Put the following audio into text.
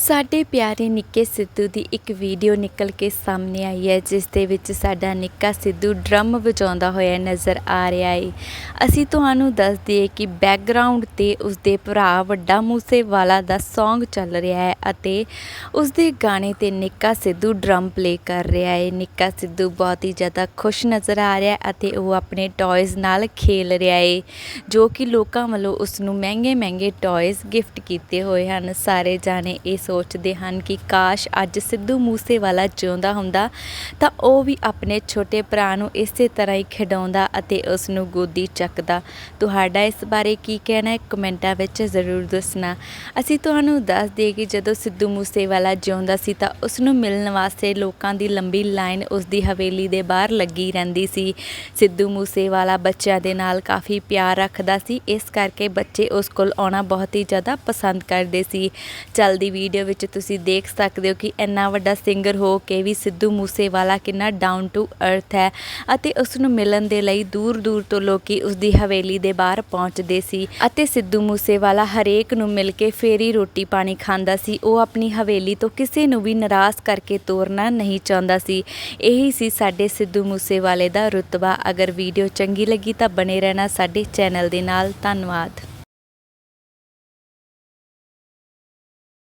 ਸਾਡੇ ਪਿਆਰੇ ਨਿੱਕੇ ਸਿੱਧੂ ਦੀ ਇੱਕ ਵੀਡੀਓ ਨਿਕਲ ਕੇ ਸਾਹਮਣੇ ਆਈ ਹੈ, ਜਿਸ ਦੇ ਵਿੱਚ ਸਾਡਾ ਨਿੱਕਾ ਸਿੱਧੂ ਡਰਮ ਵਜਾਉਂਦਾ ਹੋਇਆ ਨਜ਼ਰ ਆ ਰਿਹਾ ਹੈ ਅਸੀਂ ਤੁਹਾਨੂੰ ਦੱਸ ਦਈਏ ਕਿ ਬੈਕਗ੍ਰਾਉਂਡ ਤੇ ਉਸਦੇ ਭਰਾ ਵੱਡਾ ਮੂਸੇਵਾਲਾ ਦਾ Song ਚੱਲ ਰਿਹਾ ਹੈ ਅਤੇ ਉਸਦੇ ਗਾਣੇ ਤੇ ਨਿੱਕਾ ਸਿੱਧੂ ਡਰਮ ਪਲੇ ਕਰ ਰਿਹਾ ਹੈ ਨਿੱਕਾ ਸਿੱਧੂ ਬਹੁਤ ਹੀ ਜ਼ਿਆਦਾ ਖੁਸ਼ ਨਜ਼ਰ ਆ ਰਿਹਾ ਹੈ ਅਤੇ ਉਹ ਆਪਣੇ ਟੌਇਜ਼ ਨਾਲ ਖੇਲ ਰਿਹਾ ਹੈ ਜੋ ਕਿ ਲੋਕਾਂ ਵੱਲੋਂ ਉਸ ਨੂੰ ਮਹਿੰਗੇ ਮਹਿੰਗੇ ਟੌਇਜ਼ ਗਿਫਟ ਕੀਤੇ ਹੋਏ ਹਨ। ਸਾਰੇ ਜਾਣੇ ਇਸ ਸੋਚਦੇ ਹਨ ਕਿ ਕਾਸ਼ ਅੱਜ ਸਿੱਧੂ ਮੂਸੇਵਾਲਾ ਜਿਉਂਦਾ ਹੁੰਦਾ ਤਾਂ ਉਹ ਵੀ ਆਪਣੇ ਛੋਟੇ ਭਰਾ ਨੂੰ ਇਸੇ ਤਰ੍ਹਾਂ ਹੀ ਖਿਡਾਉਂਦਾ ਅਤੇ ਉਸ ਨੂੰ ਗੋਦੀ ਚੱਕਦਾ। ਤੁਹਾਡਾ ਇਸ ਬਾਰੇ ਕੀ ਕਹਿਣਾ ਹੈ? ਕਮੈਂਟਾਂ ਵਿੱਚ ਜ਼ਰੂਰ ਦੱਸਣਾ। ਅਸੀਂ ਤੁਹਾਨੂੰ ਦੱਸ ਦਈਏ ਕਿ ਜਦੋਂ ਸਿੱਧੂ ਮੂਸੇਵਾਲਾ ਜਿਉਂਦਾ ਸੀ ਤਾਂ ਉਸ ਨੂੰ ਮਿਲਣ ਵਾਸਤੇ ਲੋਕਾਂ ਦੀ ਲੰਬੀ ਲਾਈਨ ਉਸ ਦੀ ਹਵੇਲੀ ਦੇ ਬਾਹਰ ਲੱਗੀ ਰਹਿੰਦੀ ਸੀ। ਸਿੱਧੂ ਮੂਸੇਵਾਲਾ ਬੱਚਿਆਂ ਦੇ ਨਾਲ ਕਾਫੀ ਪਿਆਰ ਰੱਖਦਾ ਸੀ। ਇਸ ਕਰਕੇ ਬੱਚੇ ਉਸ ਕੋਲ ਆਉਣਾ ਬਹੁਤ ਹੀ ਜ਼ਿਆਦਾ ਪਸੰਦ ਕਰਦੇ ਸੀ। ਚੱਲਦੀ ਵੀਡੀਓ ਵੀਡੀਓ ਵਿੱਚ ਤੁਸੀਂ ਦੇਖ ਸਕਦੇ ਹੋ ਕਿ ਇੰਨਾ ਵੱਡਾ ਸਿੰਗਰ ਹੋ ਕੇ ਵੀ ਸਿੱਧੂ ਮੂਸੇਵਾਲਾ ਕਿੰਨਾ ਡਾਊਨ ਟੂ ਅਰਥ ਹੈ ਅਤੇ ਉਸ ਨੂੰ ਮਿਲਣ ਦੇ ਲਈ ਦੂਰ ਦੂਰ ਤੋਂ ਲੋਕੀ ਉਸ ਦੀ ਹਵੇਲੀ ਦੇ ਬਾਹਰ ਪਹੁੰਚਦੇ ਸੀ ਅਤੇ ਸਿੱਧੂ ਮੂਸੇਵਾਲਾ ਹਰੇਕ ਨੂੰ ਮਿਲ ਕੇ ਫੇਰੀ ਰੋਟੀ ਪਾਣੀ ਖਾਂਦਾ ਸੀ। ਉਹ ਆਪਣੀ ਹਵੇਲੀ ਤੋਂ ਕਿਸੇ ਨੂੰ ਵੀ ਨਾਰਾਜ਼ ਕਰਕੇ ਤੋਰਨਾ ਨਹੀਂ ਚਾਹੁੰਦਾ ਸੀ। ਇਹੀ ਸੀ ਸਾਡੇ ਸਿੱਧੂ ਮੂਸੇਵਾਲੇ ਦਾ ਰੁਤਬਾ। ਅਗਰ ਵੀਡੀਓ ਚੰਗੀ ਲੱਗੀ ਤਾਂ ਬਣੇ ਰਹਿਣਾ ਸਾਡੇ ਚੈਨਲ ਦੇ ਨਾਲ। ਧੰਨਵਾਦ।